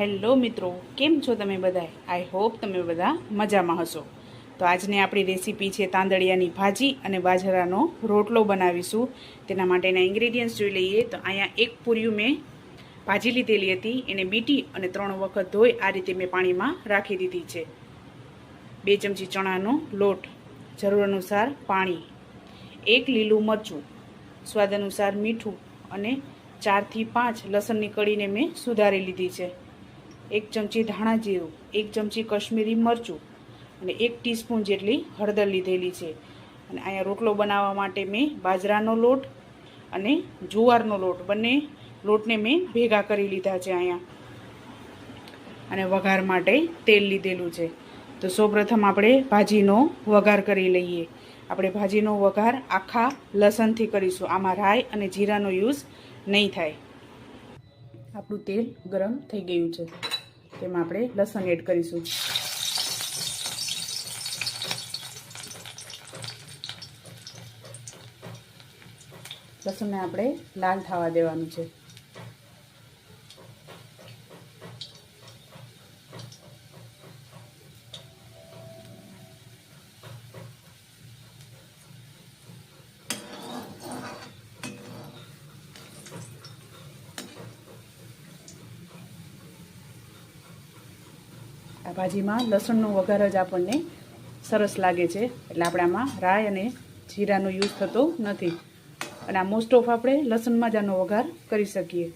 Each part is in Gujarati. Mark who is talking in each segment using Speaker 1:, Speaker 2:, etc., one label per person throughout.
Speaker 1: હેલો મિત્રો, કેમ છો તમે બધા આઈ હોપ તમે બધા મજામાં હશો. તો આજની આપણી રેસીપી છે તાંદળિયાની ભાજી અને બાજરાનો રોટલો બનાવીશું. તેના માટેના ઇન્ગ્રેડિયન્ટ્સ જોઈ લઈએ. તો અહીંયા એક પૂર્યું મેં ભાજી લીધેલી હતી. એને બીટી અને ત્રણ વખત ધોઈ આ રીતે મેં પાણીમાં રાખી દીધી છે. બે ચમચી ચણાનો લોટ, જરૂર અનુસાર પાણી, એક લીલું મરચું, સ્વાદ અનુસાર મીઠું અને ચારથી પાંચ લસણની કળીને મેં સુધારી લીધી છે. એક ચમચી ધાણા જીરું, એક ચમચી કશ્મીરી મરચું અને એક ટીસ્પૂન જેટલી હળદર લીધેલી છે. અને અહીંયા રોટલો બનાવવા માટે મેં બાજરાનો લોટ અને જુવારનો લોટ, બંને લોટને મેં ભેગા કરી લીધા છે અહીંયા. અને વઘાર માટે તેલ લીધેલું છે. તો સૌપ્રથમ આપણે ભાજીનો વઘાર કરી લઈએ. આપણે ભાજીનો વઘાર આખા લસણથી કરીશું. આમાં રાઈ અને જીરાનો યુઝ નહીં થાય. આપણું તેલ ગરમ થઈ ગયું છે. તેમાં આપણે લસણ એડ કરીશું. લસણને આપણે લાલ થવા દેવાનું છે. આ ભાજીમાં લસણનો વઘાર જ આપણને સરસ લાગે છે. એટલે આપણે આમાં રાઈ અને જીરાનો યુઝ થતો નથી. અને આ મોસ્ટ ઓફ આપણે લસણમાં જ આનો વઘાર કરી શકીએ.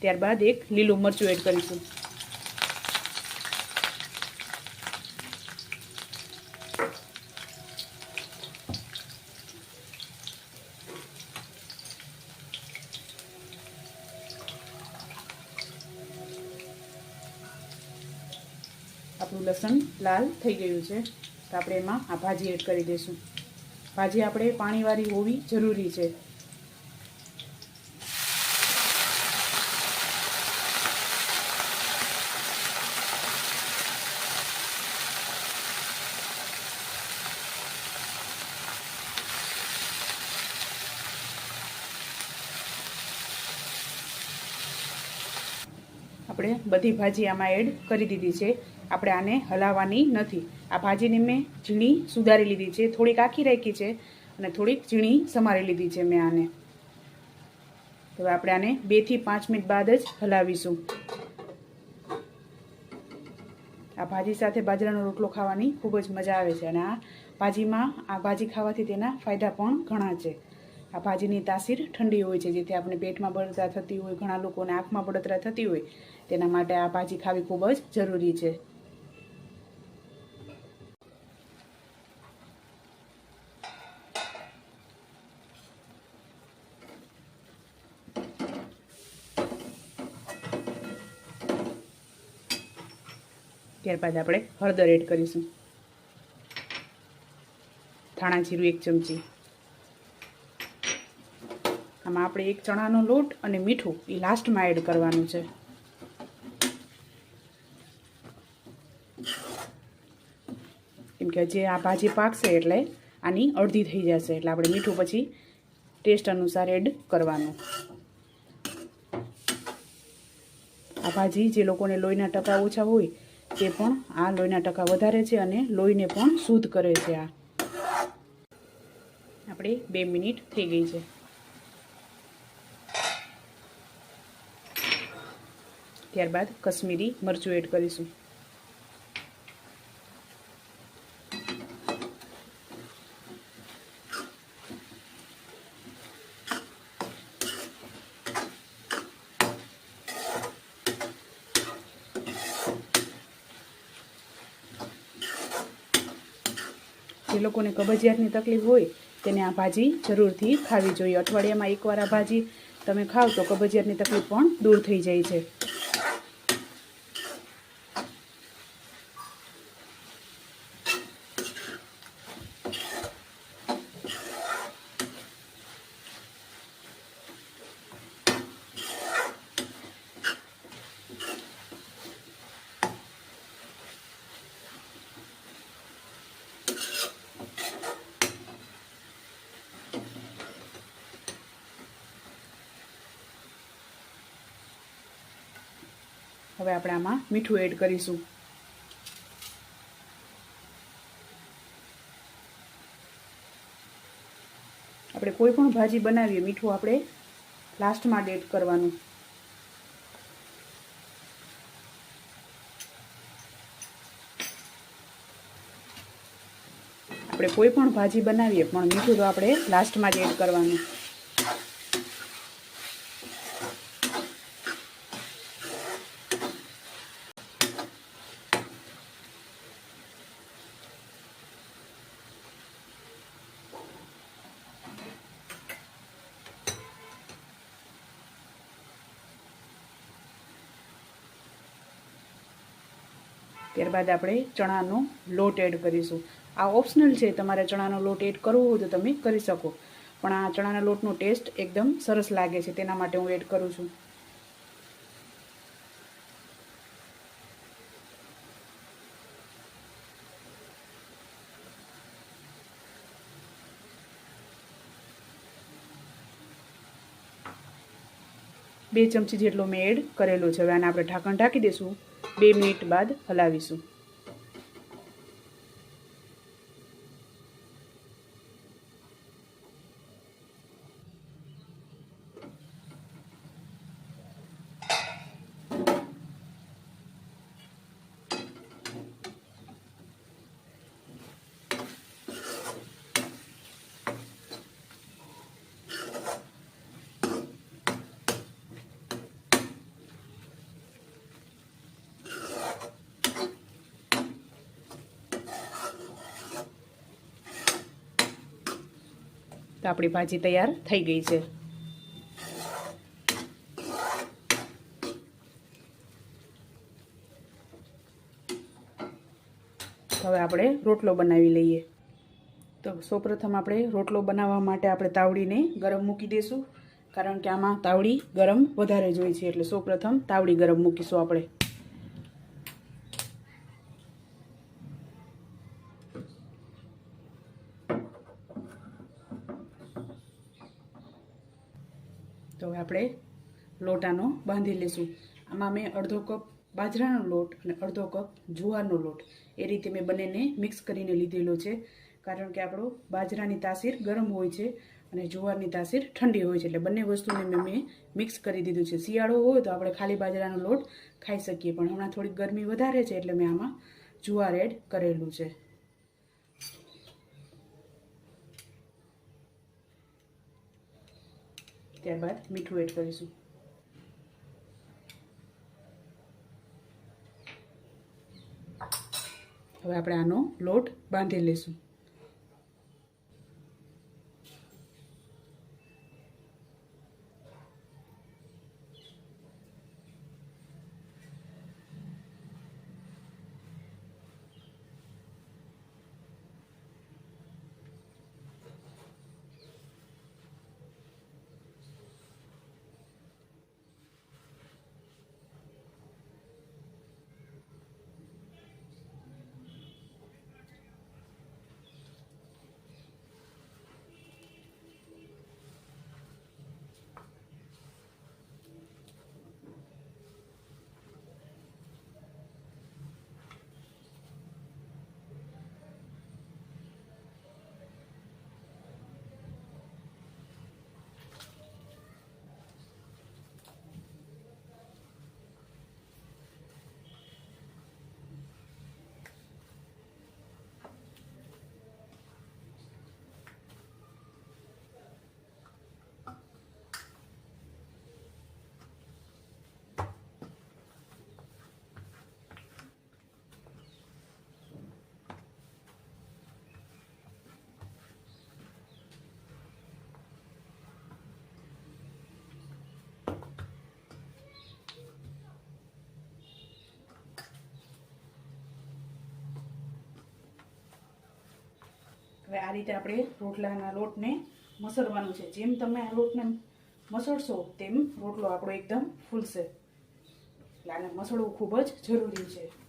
Speaker 1: ત્યારબાદ એક લીલું મરચું એડ કરીશું. આપણું લસણ લાલ થઈ ગયું છે. તો આપણે એમાં આ ભાજી એડ કરી દઈશું. ભાજી આપણે પાણીવાળી હોવી જરૂરી છે આપણે બધી ભાજી આમાં એડ કરી દીધી છે. આપણે આને હલાવવાની નથી. આ ભાજીને મેં ઝીણી સુધારી લીધી છે. થોડીક આખી રાખી છે અને થોડીક ઝીણી સમારી લીધી છે મેં આને. તો આપણે આને બેથી પાંચ મિનિટ બાદ જ હલાવીશું. આ ભાજી સાથે બાજરાનો રોટલો ખાવાની ખૂબ જ મજા આવે છે અને આ ભાજીમાં, આ ભાજી ખાવાથી તેના ફાયદા પણ ઘણા છે. આ ભાજીની તાસીર ઠંડી હોય છે, જેથી આપણે પેટમાં બળતરા થતી હોય, ઘણા લોકોને આંખમાં બળતરા થતી હોય તેના માટે આ ભાજી ખાવી ખૂબ જ જરૂરી છે. ત્યારબાદ આપણે હળદર એડ કરીશું. ધાણા જીરું એક ચમચી. આમાં આપણે એક ચણાનો લોટ અને મીઠું એ લાસ્ટમાં એડ કરવાનું છે. કેમ કે જે આ ભાજી પાકશે એટલે આની અડધી થઈ જશે. એટલે આપણે મીઠું પછી ટેસ્ટ અનુસાર એડ કરવાનું. આ ભાજી જે લોકોને લોહીના ટકા ઓછા હોય તે પણ આ લોહીના ટકા વધારે છે અને લોહીને પણ શુદ્ધ કરે છે આ. આપણે બે મિનિટ થઈ ગઈ છે. ત્યારબાદ કશ્મીરી મરચું એડ કરીશું. જે લોકોને કબજિયાતની તકલીફ હોય તેને આ ભાજી જરૂરથી ખાવી જોઈએ. અઠવાડિયામાં એકવાર આ ભાજી તમે ખાવ તો કબજિયાતની તકલીફ પણ દૂર થઈ જાય છે. હવે આપણે આમાં મીઠું એડ કરીશું. આપણે કોઈ પણ ભાજી બનાવીએ, મીઠું આપણે લાસ્ટમાં એડ કરવાનું. આપણે કોઈ પણ ભાજી બનાવીએ, પણ મીઠું તો આપણે લાસ્ટમાં જ એડ કરવાનું. ત્યારબાદ આપણે ચણાનો લોટ એડ કરીશું. આ ઓપ્શનલ છે, તમારે ચણાનો લોટ એડ કરવો હોય તો તમે કરી શકો. પણ આ ચણાના લોટનો ટેસ્ટ એકદમ સરસ લાગે છે, તેના માટે હું એડ કરું છું. બે ચમચી જેટલો મેં એડ કરેલો છે. હવે આને આપણે ઢાંકણ ઢાંકી દઈશું બે મિનિટ બાદ હલાવીશું. આપણી ભાજી તૈયાર થઈ ગઈ છે. હવે આપણે રોટલો બનાવી લઈએ. તો સૌપ્રથમ આપણે રોટલો બનાવવા માટે આપણે તાવડીને ગરમ મૂકી દઈશું કારણ કે આમાં તાવડી ગરમ વધારે જોઈએ છે, એટલે સૌપ્રથમ તાવડી ગરમ મૂકીશું આપણે તો હવે આપણે લોટાનો બાંધી લઈશું આમાં મેં અડધો કપ બાજરાનો લોટ અને અડધો કપ જુવારનો લોટ. એ રીતે મેં બંનેને મિક્સ કરીને લીધેલો છે. કારણ કે આપણો બાજરાની તાસીર ગરમ હોય છે અને જુવારની તાસીર ઠંડી હોય છે. એટલે બંને વસ્તુને મેં મેં મિક્સ કરી દીધું છે. શિયાળો હોય તો આપણે ખાલી બાજરાનો લોટ ખાઈ શકીએ. પણ હમણાં થોડીક ગરમી વધારે છે એટલે મેં આમાં જુવાર એડ કરેલું છે. ત્યારબાદ મીઠું એડ કરીશું. હવે આપણે આનો લોટ બાંધી લઈશું. હવે આ રીતે આપણે રોટલાના લોટને મસળવાનું છે. જેમ તમે આ લોટને મસળશો, તેમ રોટલો આપણો એકદમ ફૂલશે. એટલે આને મસળવું ખૂબ જ જરૂરી છે.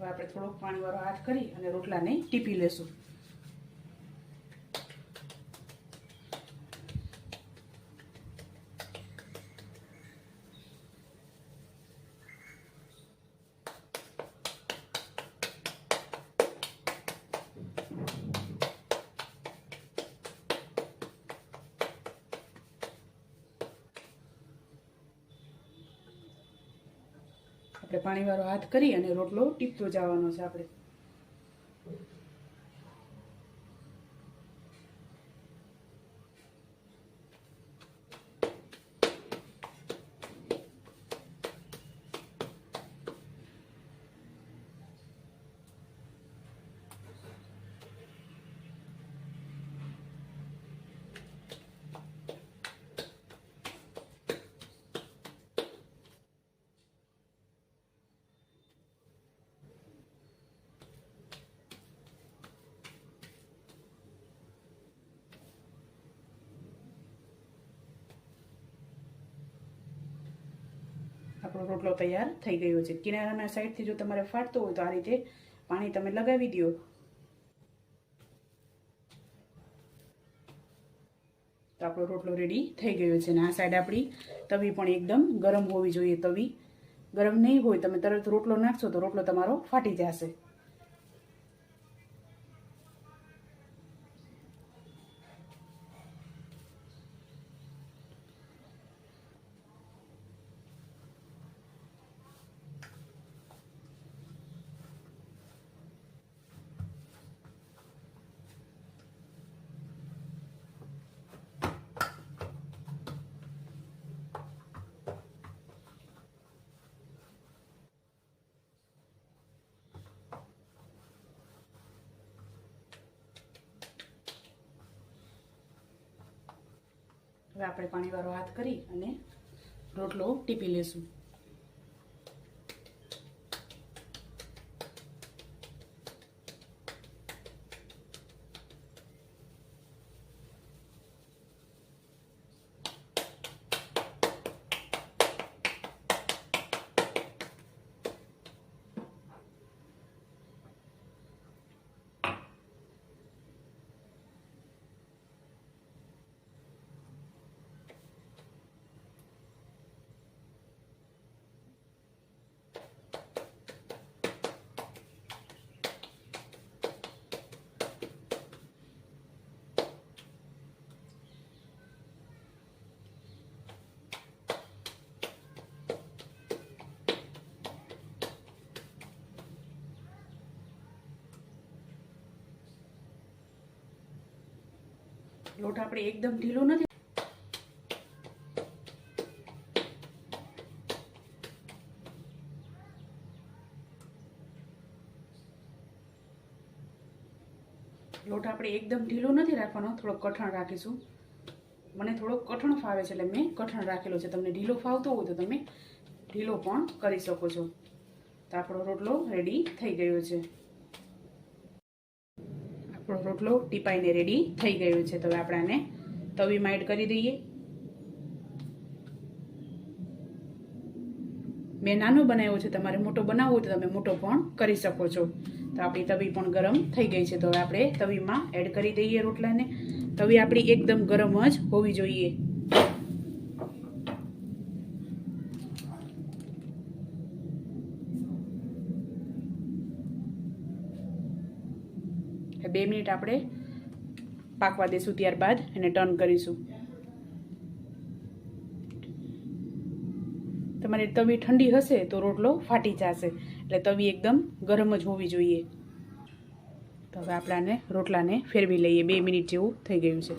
Speaker 1: હવે આપણે થોડોક પાણીવાળો હાથ કરી અને રોટલાને ટીપી લેશું. આપણે પાણીવાળો હાથ કરી અને રોટલો ટીપતો જવાનો છે આપણે. આપણો રોટલો તૈયાર થઈ ગયો છે. કિનારાના સાઈડથી જો તમારે ફાટતો હોય તો આ રીતે પાણી તમે લગાવી દો. તો આપણો રોટલો રેડી થઈ ગયો છે અને આ સાઈડ આપણી તવી પણ એકદમ ગરમ હોવી જોઈએ. તવી ગરમ નહીં હોય, તમે તરત રોટલો નાખશો તો રોટલો તમારો ફાટી જશે. હવે આપણે પાણીવાળો હાથ કરી અને રોટલો ટીપી લેશું. લોટ આપણે એકદમ ઢીલો નથી. લોટ આપણે એકદમ ઢીલો નથી રાખવાનો, થોડો કઠણ રાખીશું. મને થોડો કઠણ ફાવે છે એટલે મેં કઠણ રાખેલો છે. તમને ઢીલો ફાવતો હોય તો તમે ઢીલો પણ કરી શકો છો. તો આપણો રોટલો રેડી થઈ ગયો છે. રોટલો ટીપાઈને રેડી થઈ ગયો છે. તો હવે આપણે આને તવીમાં એડ કરી દઈએ. મેં નાનો બનાવ્યો છે, તમારે મોટો બનાવવો તો તમે મોટો પણ કરી શકો છો. તો આપણી તવી પણ ગરમ થઈ ગઈ છે. તો હવે આપણે તવીમાં એડ કરી દઈએ રોટલાને. તવી આપણી એકદમ ગરમ જ હોવી જોઈએ. બે મિનિટ આપણે પાકવા દઈશું ત્યારબાદ એને ટર્ન કરીશું. તમારી તવી ઠંડી હશે તો રોટલો ફાટી જશે. એટલે તવી એકદમ ગરમ જ હોવી જોઈએ. તો હવે આપણે આને રોટલાને ફેરવી લઈએ. બે મિનિટ જેવું થઈ ગયું છે.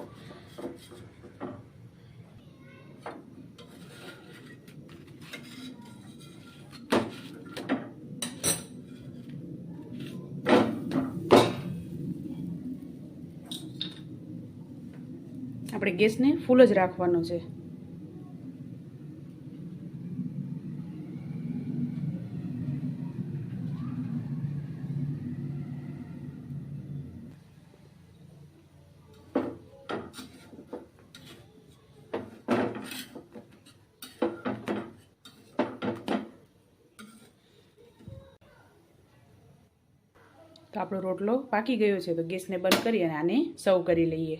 Speaker 1: આપણે ગેસને ફૂલ જ રાખવાનો છે. તો આપણો રોટલો પાકી ગયો છે, તો ગેસને બંધ કરી અને આને સર્વ કરી લઈએ.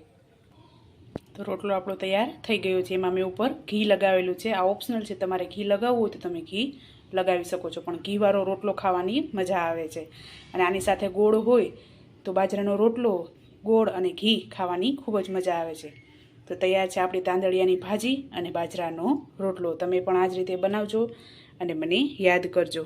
Speaker 1: તો રોટલો આપણો તૈયાર થઈ ગયો છે. એમાં મેં ઉપર ઘી લગાવેલું છે. આ ઓપ્શનલ છે. તમારે ઘી લગાવવું હોય તો તમે ઘી લગાવી શકો છો. પણ ઘીવાળો રોટલો ખાવાની મજા આવે છે. અને આની સાથે ગોળ હોય તો બાજરાનો રોટલો, ગોળ અને ઘી ખાવાની ખૂબ જ મજા આવે છે. તો તૈયાર છે આપણી તાંદળિયાની ભાજી અને બાજરાનો રોટલો. તમે પણ આ જ રીતે બનાવજો અને મને યાદ કરજો.